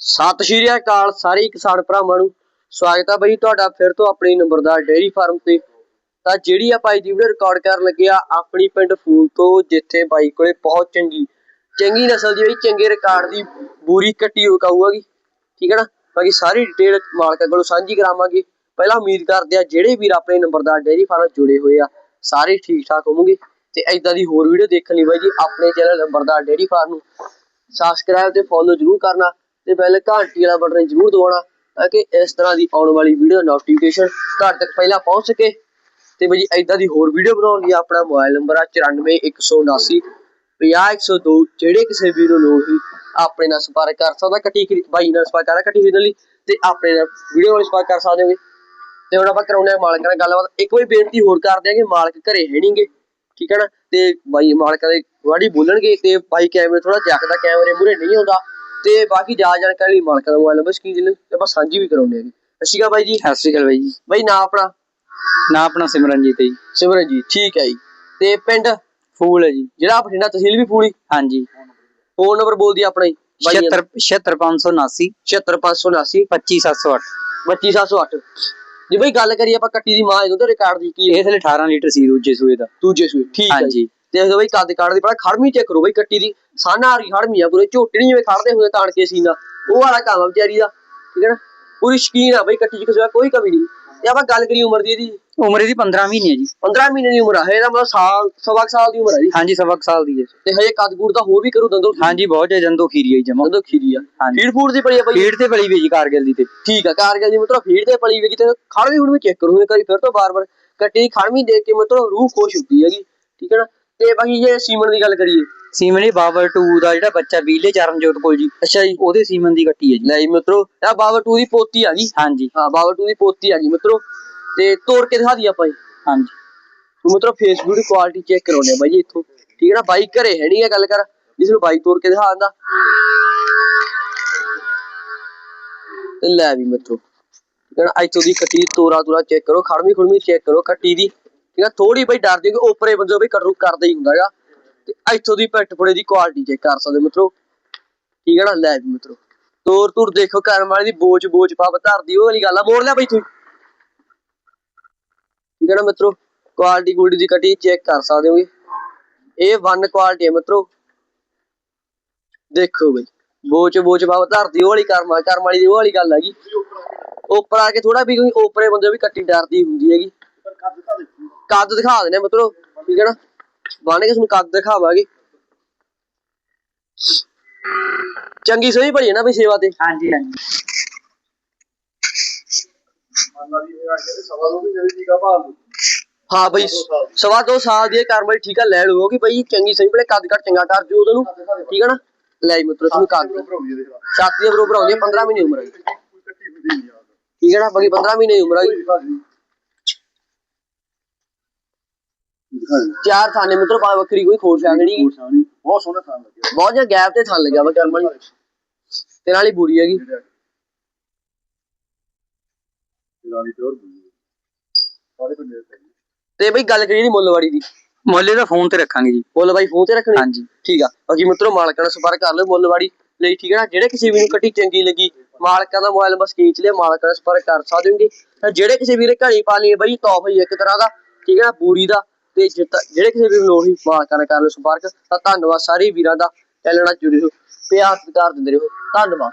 ਸਤਿ ਸ਼੍ਰੀ ਅਕਾਲ ਸਾਰੇ ਕਿਸਾਨ ਭਰਾਵਾਂ ਨੂੰ। ਸਵਾਗਤ ਹੈ ਬਈ ਤੁਹਾਡਾ ਫਿਰ ਤੋਂ ਆਪਣੀ ਨੰਬਰਦਾਰ ਡੇਅਰੀ ਫਾਰਮ ਤੇ। ਤਾਂ ਜਿਹੜੀ ਆਪਾਂ ਅੱਜ ਦੀ ਵੀਡੀਓ ਰਿਕਾਰਡ ਕਰਨ ਲੱਗੇ ਆ, ਆਪਣੀ ਪਿੰਡ ਫੂਲ ਤੋਂ, ਜਿੱਥੇ ਬਾਈ ਕੋਲੇ ਬਹੁਤ ਚੰਗੀ ਚੰਗੀ ਨਸਲ ਦੀ ਬਈ ਚੰਗੇ ਰਿਕਾਰਡ ਦੀ ਬੂਰੀ ਕੱਟੀ ਹੋ ਕਾਊਗੀ ਠੀਕ ਹੈ ਨਾ? ਬਾਕੀ ਸਾਰੀ ਡਿਟੇਲ ਮਾਲਕਾਂ ਕੋਲੋਂ ਸਾਂਝੀ ਕਰਾਵਾਂਗੇ। ਪਹਿਲਾਂ ਉਮੀਦ ਕਰਦੇ ਆ ਜਿਹੜੇ ਵੀਰ ਆਪਣੇ ਨੰਬਰਦਾਰ ਡੇਅਰੀ ਫਾਰਮ ਜੁੜੇ ਹੋਏ ਆ, ਸਾਰੇ ਠੀਕ ਠਾਕ ਹੋਵੋਗੇ। ਤੇ ਐਦਾਂ ਦੀ ਹੋਰ ਵੀਡੀਓ ਦੇਖਣ ਲਈ ਬਾਈ ਜੀ, ਆਪਣੇ ਚੈਨਲ ਨੰਬਰਦਾਰ ਡੇਅਰੀ ਫਾਰਮ ਨੂੰ ਸਬਸਕ੍ਰਾਈਬ ਤੇ ਫੋਲੋ ਜਰੂਰ ਕਰਨਾ। ਤੇ ਬੈਲ ਘੰਟੀ ਵਾਲਾ ਬਟਨ ਜਰੂਰ ਦਬਾਉਣਾ ਤਾਂ ਕਿ ਇਸ ਤਰ੍ਹਾਂ ਦੀ ਆਉਣ ਵਾਲੀ ਵੀਡੀਓ ਨੋਟੀਫਿਕੇਸ਼ਨ ਤੁਹਾਡੇ ਤੱਕ ਪਹਿਲਾਂ ਪਹੁੰਚ ਸਕੇ। ਤੇ ਬਈ ਐਦਾਂ ਦੀ ਹੋਰ ਵੀਡੀਓ ਬਣਾਉਣ ਲਈ ਆਪਣਾ ਮੋਬਾਈਲ ਨੰਬਰ ਆ 94179 50102 ਜਿਹੜੇ ਕਿਸੇ ਵੀਰ ਨੂੰ ਲੋੜ ਹੋਈ ਆਪਣੇ ਨਾਲ ਸੰਪਰਕ ਕਰ ਸਕਦਾ, ਕੱਟੀ ਖਰੀ- ਬਾਈ ਨਾਲ ਸੰਪਰਕ ਕਰ, ਕੱਟੀ ਖਰੀਦਣ ਲਈ ਤੇ ਆਪਣੇ ਨਾਲ ਵੀਡੀਓ ਨਾਲ ਸੰਪਰਕ ਕਰ ਸਕਦੇ ਹੋ ਤੇ ਹੁਣ ਆਪਾਂ ਕਰਾਉਂਦੇ ਆ ਮਾਲਕ ਨਾਲ ਗੱਲਬਾਤ। ਇੱਕ ਵਾਰੀ ਬੇਨਤੀ ਹੋਰ ਕਰਦੇ ਆ ਕਿ ਮਾਲਕ ਘਰੇ ਹੈ ਨਹੀਂਗੇ ਠੀਕ ਹੈ ਨਾ? ਤੇ ਬਾਈ ਮਾਲਕਾਂ ਦੇ ਵਾੜੀ ਬੋਲਣਗੇ ਤੇ ਬਾਈ ਕੈਮਰੇ ਥੋੜਾ ਜੱਕਦਾ ਕੈਮਰੇ ਮੂਰੇ ਨਹੀਂ ਆਉਂਦਾ। ਤੇ ਬਾਕੀ ਜਾ ਜਾਣਕਾਰੀ ਲਈ ਮਾਲਕਾਂ ਦਾ ਮੋਬਾਈਲ ਨੰਬਰ ਸਕਰੀਨ ਤੇ ਤੇ ਆਪਾਂ ਸਾਂਝੀ ਵੀ ਕਰਾਉਂਦੇ ਸ਼੍ਰੀ ਅਕਾਲ ਬਾਈ ਜੀ। ਸਤਿ ਸ਼੍ਰੀ ਅਕਾਲ ਬਾਈ ਜੀ। ਬਾਈ ਨਾਂ ਆਪਣਾ? ਨਾ ਆਪਣਾ ਸਿਮਰਨਜੀਤ ਹੈ ਜੀ। ਸਿਮਰਨ ਜੀ ਠੀਕ ਹੈ ਜੀ। ਤੇ ਪਿੰਡ? ਫੂਲ ਹੈ ਜੀ। ਜਿਹੜਾ ਬਠਿੰਡਾ ਤਹਿਸੀਲ ਵੀ ਪੂਰੀ ਹਾਂਜੀ। ਫੋਨ ਨੰਬਰ ਬੋਲ ਦੀ ਆਪਣਾ। ਹੀ 76 76579 76579 25708 22708 ਜੀ ਬਈ ਗੱਲ ਕਰੀਏ ਆਪਾਂ ਕੱਟੀ ਦੀ ਮਾਂ ਇਹਦੋਂ ਰਿਕਾਰਡ ਦੀ ਕੀ ਹੈ? ਇਹ ਥਲੇ 18 ਲੀਟਰ ਸੀ ਦੂਜੇ ਸੂਏ ਦਾ। ਦੂਜੇ ਸੂਏ ਠੀਕ ਹੈ ਜੀ। ਹਾਂਜੀ। ਦੇਖ ਲਓ ਬਈ ਕੱਦ ਕਾੜ ਦੀ ਬੜਾ ਖੜਮੀ ਚੈੱਕ ਕਰੋ ਬਈ ਕੱਟੀ ਦੀ। ਸਾਨਾ ਆ ਰਹੀ ਖੜਮੀ ਆ ਪੂਰੇ ਝੋਟੇ ਨਹੀਂ ਜਿਵੇਂ ਖੜਦੇ ਹੁੰਦੇ ਤਾਣ ਕੇ ਸੀਨਾ ਉਹ ਵਾਲਾ ਕੰਮ ਆ ਵਿਚਾਰੀ ਦਾ ਠੀਕ ਹੈ ਨਾ? ਪੂਰੀ ਸ਼ਕੀਨ ਆ ਬਈ ਕੱਟੀ ਚ ਕਿਸੇ ਦਾ ਕੋਈ ਕਮੀ ਨਹੀਂ। ਤੇ ਆਪਾਂ ਗੱਲ ਕਰੀਏ ਉਮਰ ਦੀ ਇਹਦੀ। ਉਮਰ ਇਹਦੀ 15 ਮਹੀਨੇ ਜੀ। 15 ਮਹੀਨੇ ਦੀ ਉਮਰ ਆ ਇਹਦਾ ਮਤਲਬ ਸਾਲ ਸਵਾ ਸਾਲ ਦੀ ਉਮਰ ਆ ਜੀ ਹਾਂਜੀ ਸਵਾ ਸਾਲ ਦੀ ਹੈ। ਤੇ ਹਜੇ ਕੱਦ ਕੂੜ ਤਾਂ ਹੋ ਵੀ ਕਰੂ ਦੰਦੋ ਹਾਂਜੀ ਬਹੁਤ ਜ਼ਿਆਦਾ ਜੰਦੋ ਖੀਰੀ ਹੈ ਜਮਾ। ਦੰਦੋ ਖੀਰੀ ਆ। ਫੀਡ ਫੂਡ ਦੀ ਪਈ ਆ ਬਈ। ਫੀਡ ਤੇ ਬਲੀ ਵੀ ਜੀ ਕਾਰਗਿਲ ਦੀ ਤੇ। ਠੀਕ ਆ ਕਾਰਗਲ ਦੀ ਮਤਲਬ ਫੀਡ ਤੇ ਪਲੀ ਵੀ ਕਿਤੇ ਖੜ ਵੀ ਹੁਣ ਵੀ ਚੈੱਕ ਕਰੂਗੇ ਕਰੀ ਫਿਰ ਤੋਂ ਬਾਰ-ਬਾਰ ਕੱਟੀ ਦੀ ਖੜਮੀ ਦੇਖ ਕੇ ਮਤਲਬ ਰੂਹ ਖੁਸ਼ ਹੁੰਦੀ ਹੈਗੀ ਠੀਕ ਹੈ ਨਾ? ਤੇ ਬਾਕੀ ਜੇ ਸੀਮਨ ਦੀ ਗੱਲ ਕਰੀਏ। ਸੀਮਨ ਬਾਬਰ 2 ਦਾ ਜਿਹੜਾ ਬੱਚਾ ਬੀਲੇ ਚਰਨਜੋਤ ਕੋਲ ਜੀ। ਅੱਛਾ ਜੀ ਉਹਦੇ ਸੀਮਨ ਦੀ ਕੱਟੀ ਹੈ ਜੀ। ਲੈ ਜੀ ਮਿੱਤਰੋ ਇਹ ਬਾਬਾ 2 ਦੀ ਪੋਤੀ ਆ ਗਈ। ਹਾਂਜੀ। ਹਾਂ ਬਾਬਾ 2 ਦੀ ਪੋਤੀ ਆ ਗਈ ਮਿੱਤਰੋ। ਤੇ ਤੋੜ ਕੇ ਦਿਖਾ ਦੀ ਆਪਾਂ ਜੀ ਹਾਂਜੀ। ਤੂੰ ਮਿੱਤਰੋ ਫੇਸਬੁੱਕ ਦੀ ਕੁਆਲਿਟੀ ਚੈੱਕ ਕਰਾਉਣੇ ਆ ਬਾਈ ਜੀ ਇੱਥੋਂ। ਠੀਕ ਹੈ ਨਾ ਬਾਈ ਘਰੇ ਹੈ ਨਹੀਂ ਆ ਗੱਲ ਕਰ। ਜਿਸ ਨੂੰ ਬਾਈ ਤੋੜ ਕੇ ਦਿਖਾ ਦਿੰਦਾ। ਤੇ ਲੈ ਵੀ ਮਿੱਤਰੋ। ਨਾ ਇੱਥੋਂ ਦੀ ਕੱਟੀ ਤੋਰਾ ਤੋਰਾ ਚੈੱਕ ਕਰੋ ਖੜਮੀ ਖੁੜਮੀ ਚੈੱਕ ਕਰੋ ਕੱਟੀ ਦੀ। ਠੀਕ ਹੈ ਥੋੜੀ ਬਈ ਡਰ ਦਿਓ ਕਿ ਉਪਰੇ ਬੰਦੇ ਵੀ ਕਰੂ ਕਰਦਾ ਹੀ ਹੁੰਦਾ ਤੇ ਇੱਥੋਂ ਦੀ ਪਿੱਠ ਦੀ ਕੁਆਲਿਟੀ ਚੈੱਕ ਕਰ ਸਕਦੇ ਮਿੱਤਰੋ। ਠੀਕ ਹੈ ਨਾ? ਲੈ ਵੀ ਮਿੱਤਰੋ। ਤੋਰ ਤੁਰ ਦੇਖੋ ਕਰਮ ਵਾਲੀ ਦੀ ਬੋਚ ਬੋਚ ਪਾ ਧਰਦੀ ਉਹ ਵਾਲੀ ਗੱਲ ਆ। ਮੋੜ ਲਿਆ ਬਈ ਤੂੰ। ਠੀਕ ਹੈ ਨਾ ਮਿੱਤਰੋ? ਕੁਆਲਿਟੀ ਗੁਲਡੀ ਦੀ ਕੱਟੀ ਚੈੱਕ ਕਰ ਸਕਦੇ ਹੋਗੇ ਇਹ ਵਨ ਕੁਆਲਿਟੀ ਹੈ ਮਿੱਤਰੋ। ਦੇਖੋ ਬਈ। ਬੋਚ ਬੋਚ ਬਾਬ ਧਰਦੀ ਉਹ ਵਾਲੀ ਕਰਮ ਕਰਮ ਵਾਲੀ ਦੀ ਉਹ ਵਾਲੀ ਗੱਲ ਹੈਗੀ ਉੱਪਰ ਆ ਕੇ ਥੋੜਾ ਵੀ ਕੋਈ ਉੱਪਰੇ ਬੰਦੇ ਵੀ ਕੱਟੀ ਡਰਦੀ ਹੁੰਦੀ ਹੈਗੀ। ਕੱਦ ਦਿਖਾ ਦਿੰਦੇ ਆ ਮਿੱਤਰੋ ਠੀਕ ਹੈ ਨਾ? ਬੰਨ ਕੇ ਤੁਹਾਨੂੰ ਕੱਦ ਦਿਖਾਵਾਂਗੇ। ਚੰਗੀ ਸਹੀ ਭਲੀ ਨਾ ਬਈ ਸੇਵਾ ਤੇ? ਹਾਂਜੀ ਹਾਂਜੀ। ਹਾਂ ਬਈ ਸਵਾ ਦੋ ਸਾਲ ਦੀ ਕਰਮ ਵਾਲੀ ਠੀਕ ਆ ਲੈ ਲਓ ਕਿ ਬਈ ਚੰਗੀ ਸਹੀ ਭਲੇ ਕੱਦ ਕੱਟ ਚੰਗਾ ਕਰ ਜੂ ਉਹਨੂੰ ਠੀਕ ਹੈ ਨਾ? ਲੈ ਮਿੱਤਰੋ ਤੁਹਾਨੂੰ ਕੱਦ। ਛਾਤੀ ਦੇ ਬਰੋਬਰ ਆਉਂਦੀ ਹੈ 15 ਮਹੀਨੇ ਉਮਰ ਹੈ ਠੀਕ ਹੈ ਨਾ? ਬਾਕੀ 15 ਮਹੀਨੇ ਉਮਰ ਹੈ ਚਾਰ ਥਾਨੇ ਮਿੱਤਰੋ ਪਾ ਵੱਖਰੀ ਕੋਈ ਖੋਟ ਛਾਂਗ ਨਹੀਂ। ਬਹੁਤ ਸੋਹਣਾ ਥਾਂ ਲੱਗਿਆ। ਬਹੁਤ ਜਿਹਾ ਗੈਪ ਤੇ ਥਾਂ ਲੱਗਿਆ ਵਾ ਕਰਮ ਵਾਲੀ ਤੇ ਨਾਲ ਹੀ ਬੁਰੀ ਹੈਗੀ। ਰਾਣੀ ਪਿਓਰ ਸਾਰੇ ਪਿੰਡ ਦੇ ਸਹੀ ਤੇ ਬਈ ਗੱਲ ਕਰੀਏ ਦੀ ਮੁੱਲਵਾੜੀ ਦੀ। ਮੁੱਲ ਇਹਦਾ ਫੋਨ ਤੇ ਰੱਖਾਂਗੇ ਜੀ। ਮੁੱਲ ਬਾਈ ਫੋਨ ਤੇ ਰੱਖਣੀ? ਹਾਂਜੀ। ਠੀਕ ਆ। ਬਾਕੀ ਮਿੱਤਰੋ ਮਾਲਕਾਂ ਨਾਲ ਸੰਪਰਕ ਕਰ ਲਿਓ ਮੁੱਲਵਾੜੀ ਲਈ ਠੀਕ ਹੈ ਨਾ? ਜਿਹੜੇ ਕਿਸੇ ਵੀਰ ਨੂੰ ਕੱਟੀ ਚੰਗੀ ਲੱਗੀ ਮਾਲਕਾਂ ਦਾ ਮੋਬਾਈਲ ਨੰਬਰ ਸਕਰੀਨ 'ਚ ਲਿਆ ਮਾਲਕਾਂ ਨਾਲ ਸੰਪਰਕ ਕਰ ਸਕਦੇ ਹੋਗੇ। ਤਾਂ ਜਿਹੜੇ ਕਿਸੇ ਵੀਰੇ ਘੜੀ ਪਾ ਲਈ ਬਈ ਤੋਹਫਾ ਹੀ ਇੱਕ ਤਰ੍ਹਾਂ ਦਾ ਠੀਕ ਹੈ ਨਾ? ਬੂਰੀ ਦਾ ਤੇ ਜਿੱਤ- ਜਿਹੜੇ ਕਿਸੇ ਵੀਰ ਨੂੰ ਲੋੜ ਹੀ ਮਾਲਕਾਂ ਨਾਲ ਕਰ ਲਓ ਸੰਪਰਕ, ਤਾਂ ਧੰਨਵਾਦ ਸਾਰੇ ਵੀਰਾਂ ਦਾ ਚੈਨਲ ਨਾਲ ਜੁੜੇ ਰਹੋ ਪਿਆਰ ਸਤਿਕਾਰ ਦਿੰਦੇ ਰਹੋ। ਧੰਨਵਾਦ।